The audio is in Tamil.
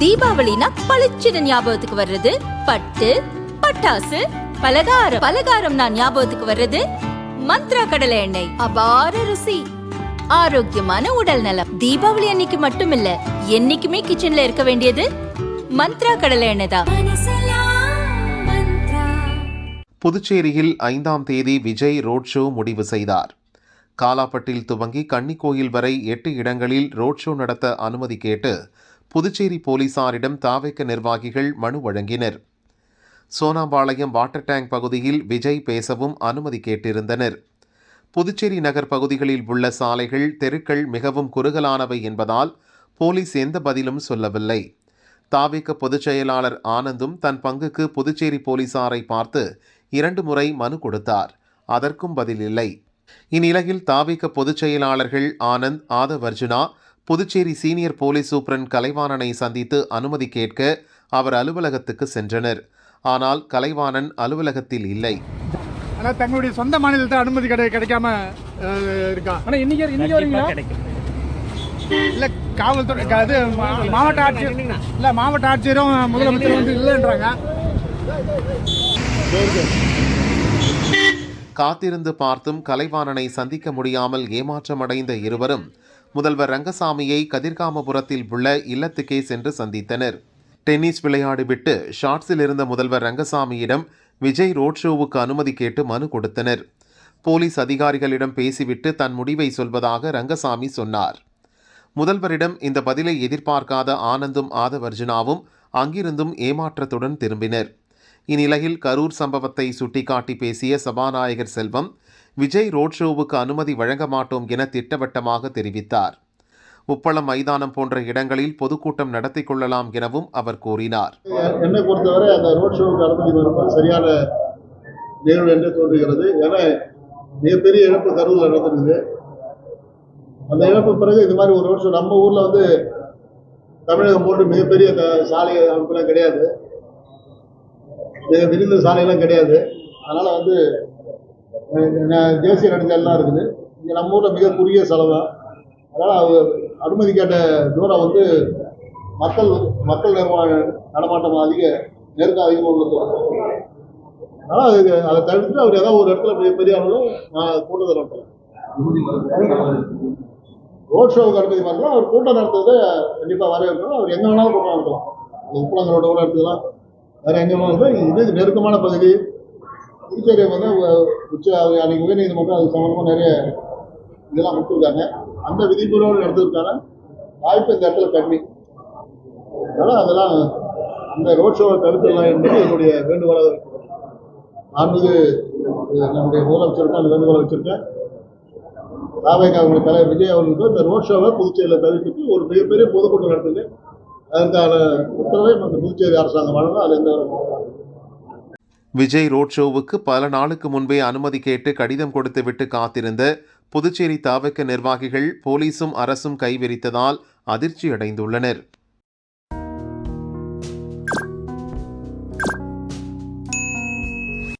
தீபாவளினா பளிச்சுன்னு ஞாபகத்துக்கு வர்றது. பட்டு பட்டாசு பலகாரம். பலகாரம்னா ஞாபகத்துக்கு வர்றது. மந்த்ரா கடலை எண்ணெய். அபார ருசி. ஆரோக்கியமான உடல் நலம். தீபாவளி அன்னைக்கு மட்டும் இல்ல என்னைக்குமே கிச்சன்ல இருக்க வேண்டியது மந்த்ரா கடலை எண்ணெய் தான். புதுச்சேரியில் ஐந்தாம் தேதி விஜய் ரோட் ஷோ முடிவு செய்தார். காலாப்பட்டில் துவங்கி கன்னிக்கோயில் வரை எட்டு இடங்களில் ரோட் ஷோ நடத்த அனுமதி கேட்டு புதுச்சேரி போலீசாரிடம் தாவேக்க நிர்வாகிகள் மனு வழங்கினர். சோனாபாளையம் வாட்டர் டேங்க் பகுதியில் விஜய் பேசவும் அனுமதி கேட்டிருந்தனர். புதுச்சேரி நகர் பகுதிகளில் உள்ள சாலைகள் தெருக்கள் மிகவும் குறுகலானவை என்பதால் போலீஸ் எந்த பதிலும் சொல்லவில்லை. தாவிக்க பொதுச் செயலாளர் ஆனந்தும் தன் பங்குக்கு புதுச்சேரி போலீசாரை பார்த்து இரண்டு முறை மனு கொடுத்தார். அதற்கும் பதில் இல்லை. இந்நிலையில் தாவிக்க பொதுச் செயலாளர்கள் ஆனந்த் ஆதவர்ஜுனா புதுச்சேரி சீனியர் போலீஸ் சூப்பரண்ட் கலைவாணனை சந்தித்து அனுமதி கேட்க அவர் அலுவலகத்துக்கு சென்றனர். ஆனால் கலைவாணன் அலுவலகத்தில் இல்லை. ஆனால் தங்களுடைய சொந்த மாநிலத்தை அனுமதி கிடை கிடைக்காம இருக்கா? ஆனா இன்னைக்கு இன்னைக்கு வரீங்களா? இல்லை காவல்துறை மா- மாவட்ட ஆட்சியர் இல்லை மாவட்ட ஆட்சியரும் முதலமைச்சரும் வந்து இல்லைன்றாங்க. காத்திருந்து பார்த்தும் கலைவாணனை சந்திக்க முடியாமல் ஏமாற்றமடைந்த இருவரும் முதல்வர் ரங்கசாமியை கதிர்காமபுரத்தில் உள்ள இல்லத்துக்கே சென்று சந்தித்தனர். டென்னிஸ் விளையாடிவிட்டு ஷார்ட்ஸில் இருந்த முதல்வர் ரங்கசாமியிடம் விஜய் ரோட் ஷோவுக்கு அனுமதி கேட்டு மனு கொடுத்தனர். போலீஸ் அதிகாரிகளிடம் பேசிவிட்டு தன் முடிவை சொல்வதாக ரங்கசாமி சொன்னார். முதல்வரிடம் இந்த பதிலை எதிர்பார்க்காத ஆனந்தும் ஆதவர்ஜுனாவும் அங்கிருந்தும் ஏமாற்றத்துடன் திரும்பினர். இந்நிலையில் கரூர் சம்பவத்தை சுட்டிக்காட்டி பேசிய சபாநாயகர் செல்வம் விஜய் ரோட் ஷோவுக்கு அனுமதி வழங்க மாட்டோம் என திட்டவட்டமாக தெரிவித்தார். உப்பளம் மைதானம் போன்ற இடங்களில் பொதுக்கூட்டம் நடத்தி கொள்ளலாம் எனவும் அவர் கூறினார். என்னை பொறுத்தவரை அந்த ரோட் ஷோவுக்கு அனுமதி வருவது சரியான நிகழ்வு என்று தோன்றுகிறது. ஏன்னா மிகப்பெரிய இழப்பு கரூரில் நடந்திருக்குது. அந்த இழப்பு பிறகு இது மாதிரி ஒரு ரோட் ஷோ நம்ம ஊரில் வந்து தமிழகம் போட்டு மிகப்பெரிய சாலை அமைப்புலாம் கிடையாது. மிக விரிந்த சாலையெல்லாம் கிடையாது. அதனால் வந்து தேசிய நெடுஞ்சாலாம் இருக்குது. இங்கே நம்ம ஊரில் மிக குறுகிய செலவு. அதனால் அவர் அனுமதி கேட்ட தூரம் வந்து மக்கள் மக்கள் நிர்வாக நடமாட்டம் அதிக நெருக்கம் அதிகமாக உள்ளது அதனால் அது அதை தவிர்த்து அவர் ஏதாவது ஒரு இடத்துல பெரிய பெரிய அளவில் நான் கூட்டத்தை நடத்தலாம். ரோட் ஷோவுக்கு அனுமதி பண்ணலாம் அவர் கூட்டம் நடத்துறதை கண்டிப்பாக வரவேற்கணும். அவர் எங்கே வேணாலும் கூட்டம் நடத்தலாம். அது உப்பளங்களோட கூட எடுத்துக்கலாம். வேறு எங்கே வேணாலும் இது நெருக்கமான பகுதி. புதுச்சேரி வந்து உ- உச்ச அன்னைக்கு உயர்நீதிமன்றம் அது சம்மந்தமாக நிறைய இதெல்லாம் கொடுத்துருக்காங்க. அந்த விதிமுறையோடு நடத்துறதுக்கான வாய்ப்பு இந்த இடத்துல கம்மி. அதனால் அதெல்லாம் அந்த ரோட் ஷோவை தடுத்துடலாம் என்பது என்னுடைய வேண்டுகோளாக இருக்கிறது. மாண்புக்கு நம்முடைய முதலமைச்சருக்கும் அந்த வேண்டுகோளை வச்சுருக்கேன். தாவேக அவங்களுடைய தலைவர் விஜய் அவர்களுக்கு இந்த ரோட் ஷோவை புதுச்சேரியில் தவிர்த்துட்டு ஒரு மிகப்பெரிய பொதுக்கூட்டம் நடத்துது. அதற்கான உத்தரவை நம்ம புதுச்சேரி அரசாங்கம் வழங்கும் அது எந்த ஒரு விஜய் ரோட் ஷோவுக்கு பல நாளுக்கு முன்பே அனுமதி கேட்டு கடிதம் கொடுத்துவிட்டு காத்திருந்த புதுச்சேரி தாவக்க நிர்வாகிகள் போலீசும் அரசும் கைவிரித்ததால் அதிர்ச்சியடைந்துள்ளனர்.